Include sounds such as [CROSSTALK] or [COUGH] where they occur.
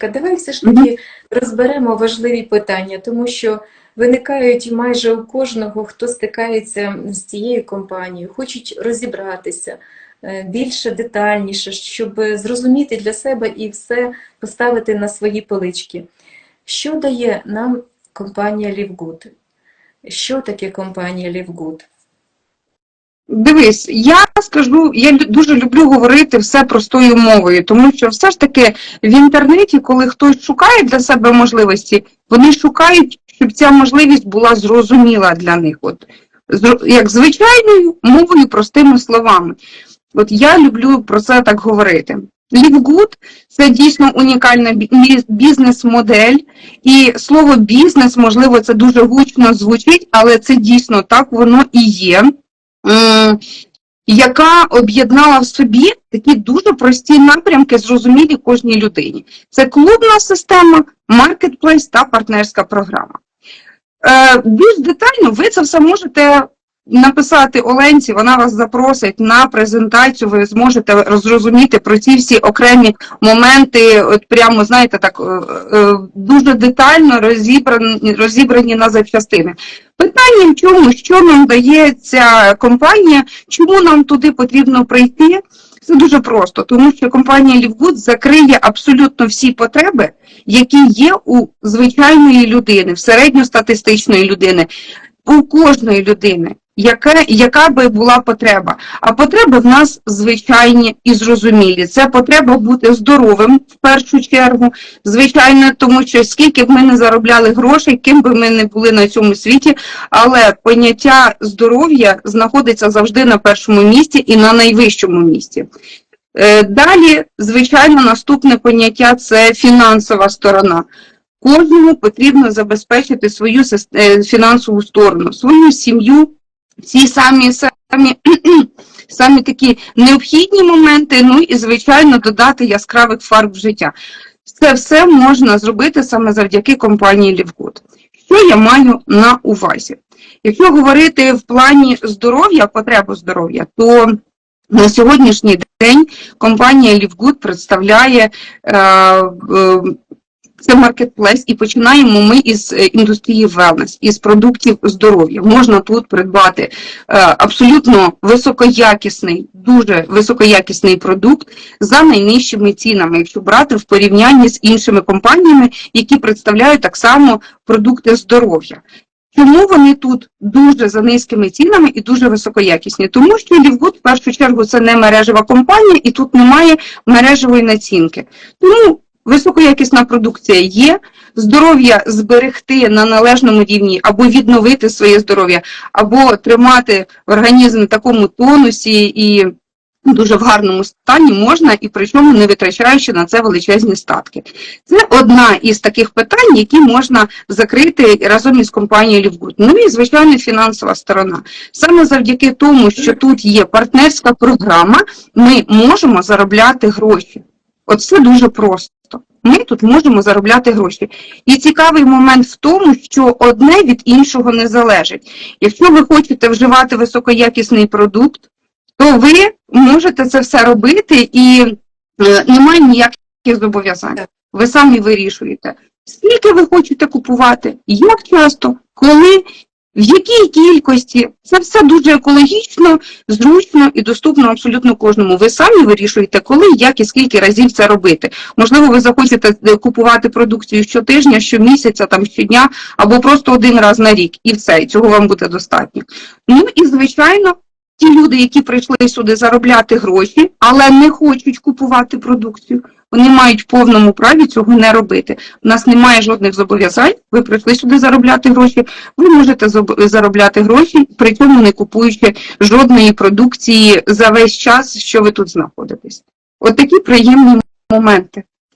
Давай все ж таки розберемо важливі питання, тому що виникають майже у кожного, хто стикається з цією компанією, хочуть розібратися е, більше детальніше, щоб зрозуміти для себе і все поставити на свої полички. Що дає нам компанія Лівгуд? Що таке компанія Лівгуд? Дивись, я скажу, я дуже люблю говорити все простою мовою, тому що все ж таки в інтернеті, коли хтось шукає для себе можливості, вони шукають, щоб ця можливість була зрозуміла для них. От як звичайною мовою, простими словами. От я люблю про це так говорити. Лівгуд це дійсно унікальна бі- бі- бізнес-модель, і слово бізнес, можливо, це дуже гучно звучить, але це дійсно так воно і є яка об'єднала в собі такі дуже прості напрямки, зрозумілі кожній людині. Це клубна система, маркетплейс та партнерська програма. Е, більш детально ви це все можете написати Оленці, вона вас запросить на презентацію, ви зможете зрозуміти про ці всі окремі моменти, от прямо, знаєте, так е, е, дуже детально розібрані, розібрані на запчастини. Питання в чому, що нам дає ця компанія, чому нам туди потрібно прийти? Це дуже просто, тому що компанія Лівгуд закриє абсолютно всі потреби, які є у звичайної людини, в середньостатистичної людини, у кожної людини. Яка, яка би була потреба? А потреби в нас звичайні і зрозумілі. Це потреба бути здоровим в першу чергу, звичайно, тому що скільки б ми не заробляли грошей, ким би ми не були на цьому світі, але поняття здоров'я знаходиться завжди на першому місці і на найвищому місці. Е, Далі, звичайно, наступне поняття це фінансова сторона. Кожному потрібно забезпечити свою е, фінансову сторону, свою сім'ю, ці самі, самі, [CLEARS THROAT] самі такі необхідні моменти, ну і, звичайно, додати яскравих фарб в життя. Це все можна зробити саме завдяки компанії Лівгуд. Що я маю на увазі? Якщо говорити в плані здоров'я, потребу здоров'я, то на сьогоднішній день компанія Лівгуд представляє е, е, це маркетплейс, і починаємо ми із е, індустрії wellness, із продуктів здоров'я. Можна тут придбати е, абсолютно високоякісний, дуже високоякісний продукт за найнижчими цінами, якщо брати в порівнянні з іншими компаніями, які представляють так само продукти здоров'я. Чому вони тут дуже за низькими цінами і дуже високоякісні? Тому що Лівгуд в першу чергу це не мережева компанія, і тут немає мережевої націнки. Тому високоякісна продукція є, здоров'я зберегти на належному рівні, або відновити своє здоров'я, або тримати організм в такому тонусі і дуже в гарному стані можна, і причому не витрачаючи на це величезні статки. Це одна із таких питань, які можна закрити разом із компанією Лівгуд. Ну і звичайно фінансова сторона. Саме завдяки тому, що тут є партнерська програма, ми можемо заробляти гроші. От все дуже просто. Ми тут можемо заробляти гроші. І цікавий момент в тому, що одне від іншого не залежить. Якщо ви хочете вживати високоякісний продукт, то ви можете це все робити і е, немає ніяких зобов'язань. Ви самі вирішуєте, скільки ви хочете купувати, як часто, коли, в якій кількості. Це все дуже екологічно, зручно і доступно абсолютно кожному. Ви самі вирішуєте, коли, як і скільки разів це робити. Можливо, ви захочете е, купувати продукцію щотижня, щомісяця, там щодня, або просто один раз на рік, і все, і цього вам буде достатньо. Ну і звичайно. Ті люди, які прийшли сюди заробляти гроші, але не хочуть купувати продукцію, вони мають в повному праві цього не робити. У нас немає жодних зобов'язань. Ви прийшли сюди заробляти гроші. Ви можете заробляти гроші, при цьому не купуючи жодної продукції за весь час, що ви тут знаходитесь. От такі приємні моменти.